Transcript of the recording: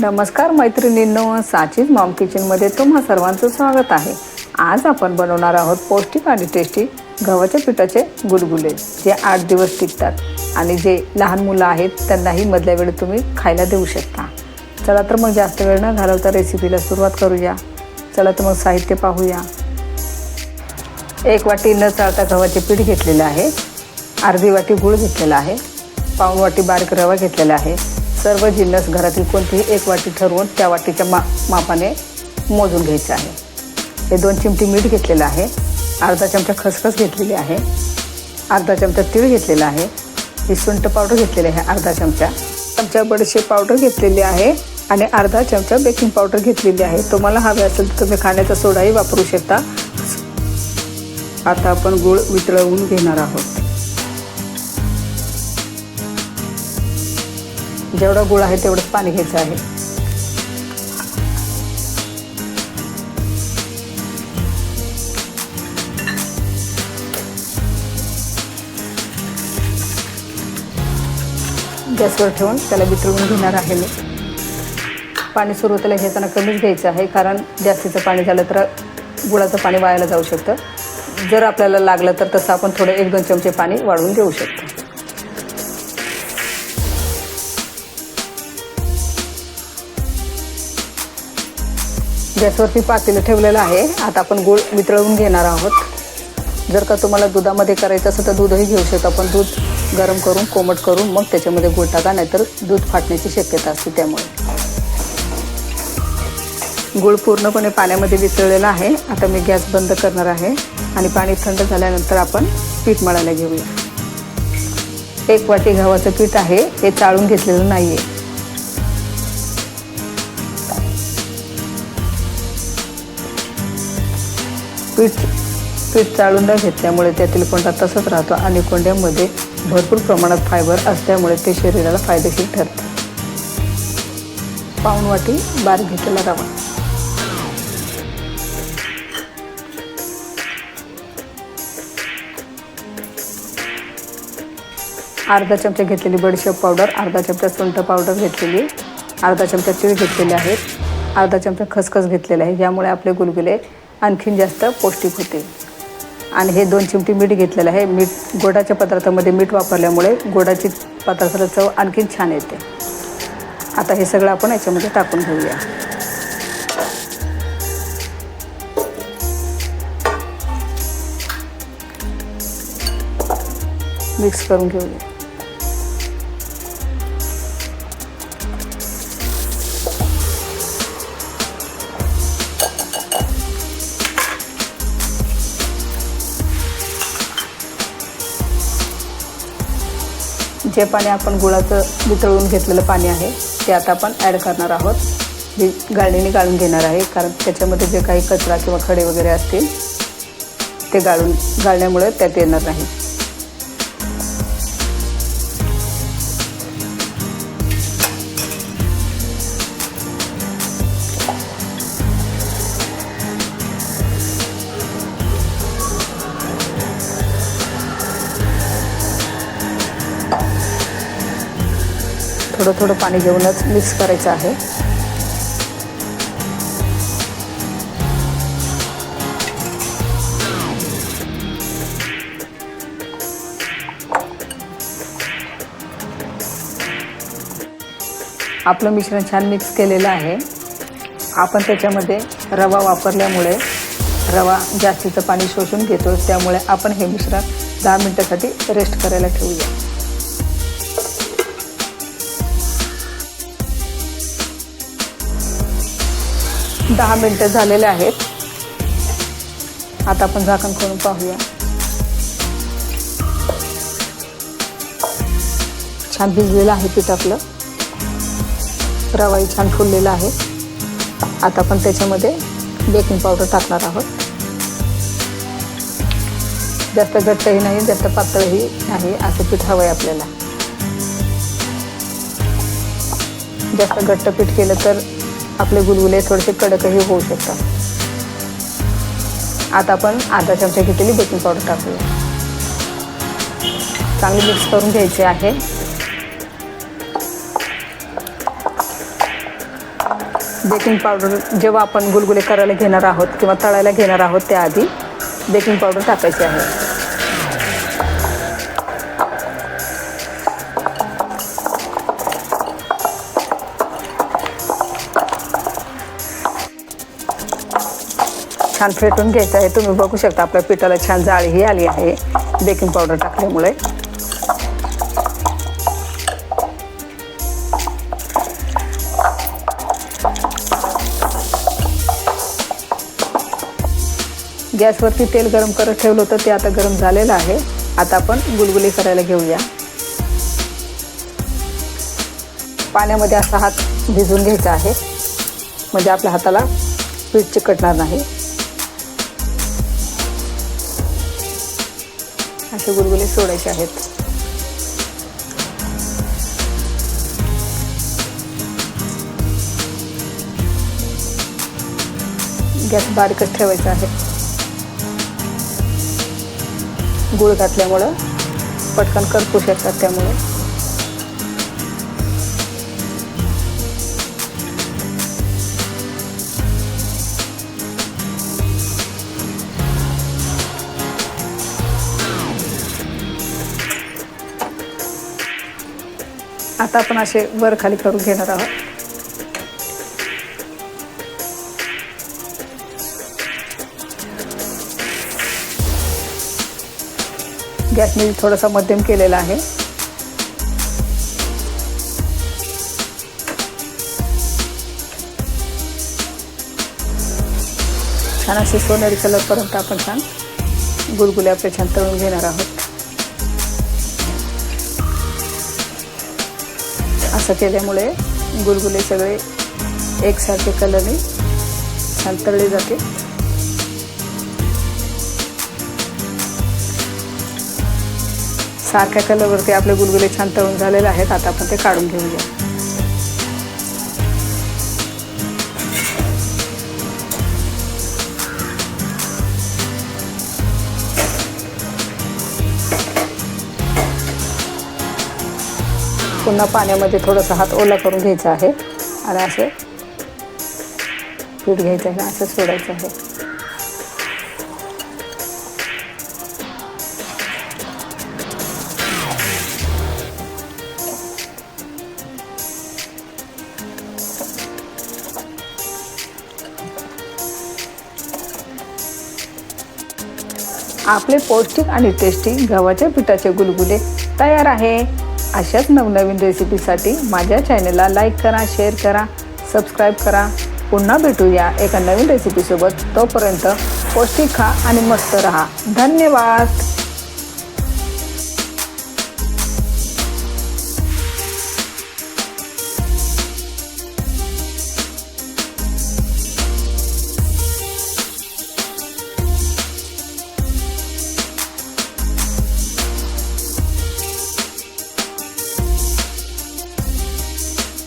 नमस्कार मैत्रिणींनो साचीज मॉम किचनमध्ये तुम्हा सर्वांचं स्वागत आहे. आज आपण बनवणार आहोत पौष्टिक आणि टेस्टी गव्हाच्या पिठाचे गुलगुले जे आठ दिवस टिकतात. आणि जे लहान मुलं आहेत त्यांनाही मधल्या वेळी तुम्ही खायला देऊ शकता. चला तर मग जास्त वेळ न घालवता रेसिपीला सुरुवात करूया. चला तर मग साहित्य पाहूया. एक वाटी न चालता गव्हाचे पीठ घेतलेलं आहे. अर्धी वाटी गूळ घेतलेला आहे. पाऊण वाटी बारीक रवा घेतलेला आहे. सर्व जिन्नस घरातील कोणतीही एक वाटी ठरवून त्या वाटीच्या मा मापाने मोजून घ्यायचं आहे. हे दोन चिमटी मीठ घेतलेलं आहे. अर्धा चमचा खसखस घेतलेली आहे. अर्धा चमचा तीळ घेतलेला आहे. ही सुंठ पावडर घेतलेली आहे अर्धा चमचा. चमचा बडशे पावडर घेतलेली आहे आणि अर्धा चमचा बेकिंग पावडर घेतलेली आहे. तुम्हाला हवे असेल तर तुम्ही खाण्याचा सोडाही वापरू शकता. आता आपण गूळ वितळवून घेणार आहोत. जेवढा गुळ आहे तेवढंच पाणी घ्यायचं आहे. गॅसवर ठेवून त्याला वितळवून घेणार आहे मी. पाणी सुरुवातीला घेताना कमीच घ्यायचं आहे कारण जास्तीचं पाणी झालं तर गुळाचं पाणी वायाला जाऊ शकतं. जर आपल्याला लागलं तर तसं आपण थोडं एक दोन चमचे पाणी वाढवून देऊ शकतो. गॅसवरती पातेलं ठेवलेलं आहे. आता आपण गूळ वितळवून घेणार आहोत. जर का तुम्हाला दुधामध्ये करायचं असेल तर दूधही घेऊ शकता पण दूध गरम करून कोमट करून मग त्याच्यामध्ये गूळ टाका नाहीतर दूध फाटण्याची शक्यता असते त्यामुळे. गूळ पूर्णपणे पाण्यामध्ये वितळलेला आहे. आता मी गॅस बंद करणार आहे आणि पाणी थंड झाल्यानंतर आपण पीठ मळायला घेऊया. एक वाटी गव्हाचं पीठ आहे. हे चाळून घेतलेलं नाही आहे पीठ पीठ चाळून न घेतल्यामुळे त्यातील कोंडा तसंच राहतो आणि कोंड्यामध्ये भरपूर प्रमाणात फायबर असल्यामुळे ते शरीराला फायदेशीर ठरते. पाऊण वाटी बारीक घेतलेला रवा. अर्धा चमचा घेतलेली बडीशेप पावडर अर्धा चमचा सुंठ पावडर घेतलेली अर्धा चमचा चीळ घेतलेले आहेत अर्धा चमचा खसखस घेतलेला आहे. ज्यामुळे आपले गुलगुले आणखीन जास्त पौष्टिक होते. आणि हे दोन चिमटी मीठ घेतलेलं आहे. मीठ गोडाच्या पदार्थामध्ये मीठ वापरल्यामुळे गोडाची पदार्थाला चव आणखीन छान येते. आता हे सगळं आपण याच्यामध्ये टाकून घेऊया. मिक्स करून घेऊया. जे पाणी आपण गुळाचं वितळून घेतलेलं पाणी आहे ते आता आपण ॲड करणार आहोत. जे गाळणीने गाळून घेणार आहे कारण त्याच्यामध्ये जे काही कचरा किंवा खडे वगैरे असतील ते गाळून गाळण्यामुळे त्यात येणार नाही. थोडं थोडं पाणी घेऊनच मिक्स करायचं आहे. आपलं मिश्रण छान मिक्स केलेलं आहे. आपण त्याच्यामध्ये रवा वापरल्यामुळे रवा जास्तीचं पाणी शोषून घेतो. त्यामुळे आपण हे मिश्रण दहा मिनटासाठी रेस्ट करायला ठेवूया. दहा मिनटं झालेले आहेत. आता आपण झाकण करून पाहूया. छान भिजलेलं आहे पीठ आपलं. रवाई छान फुललेला आहे. आता आपण त्याच्यामध्ये बेकिंग पावडर टाकणार आहोत. जास्त घट्टही नाही जास्त पातळही नाही असं पीठ हवं आहे आपल्याला. जास्त घट्ट पीठ केलं तर आपले गुलगुले थोडेसे कडकही होऊ शकतात. आता आपण अर्धा चमचा घेतलेली बेकिंग पावडर टाकूया. चांगली मिक्स करून घ्यायचे आहे. बेकिंग पावडर जेव्हा आपण गुलगुले करायला घेणार आहोत किंवा तळायला घेणार आहोत त्याआधी बेकिंग पावडर टाकायची आहे. छान फेटून घ्यायचं आहे. तुम्ही बघू शकता आपल्या पिठाला छान जाळीही आली आहे. बेकिंग पावडर टाकल्यामुळे. गॅसवरती तेल गरम करत ठेवलं होतं ते आता गरम झालेलं आहे. आता आपण गुलगुली करायला घेऊया. पाण्यामध्ये असा हात भिजून घ्यायचा आहे. म्हणजे आपल्या हाताला पीठ चिकटणार नाही. असे गुलगुले सोडायचे आहेत. गॅस बारीकच ठेवायचा आहे. गुळ घातल्यामुळं पटकन करपू शकतात त्यामुळे. आता आपण असे वर खाली करून घेणार आहोत. गॅस मी थोडासा मध्यम केलेला आहे. छान असे सोनेरी कलरपर्यंत आपण छान गुलगुले आपले छान तळून घेणार आहोत. असं केल्यामुळे गुलगुले सगळे एकसारखे कलरने छान तळले जाते. सारख्या कलरवरती आपले गुलगुले छान तळून झालेले आहेत. आता आपण ते काढून घेऊया. पुन्हा पाण्यामध्ये थोडंसं हात ओला करून घ्यायचा आहे. आणि असं पीठ घ्यायचं आहे असं सोडायचं आहे. आपले पौष्टिक आणि टेस्टी गव्हाच्या पिठाचे गुलगुले तयार आहे. अशाच नवनवीन रेसिपीसाठी माझ्या चॅनलला लाईक करा शेअर करा सबस्क्राईब करा. पुन्हा भेटूया एका नवीन रेसिपीसोबत. तोपर्यंत पौष्टिक खा आणि मस्त रहा. धन्यवाद.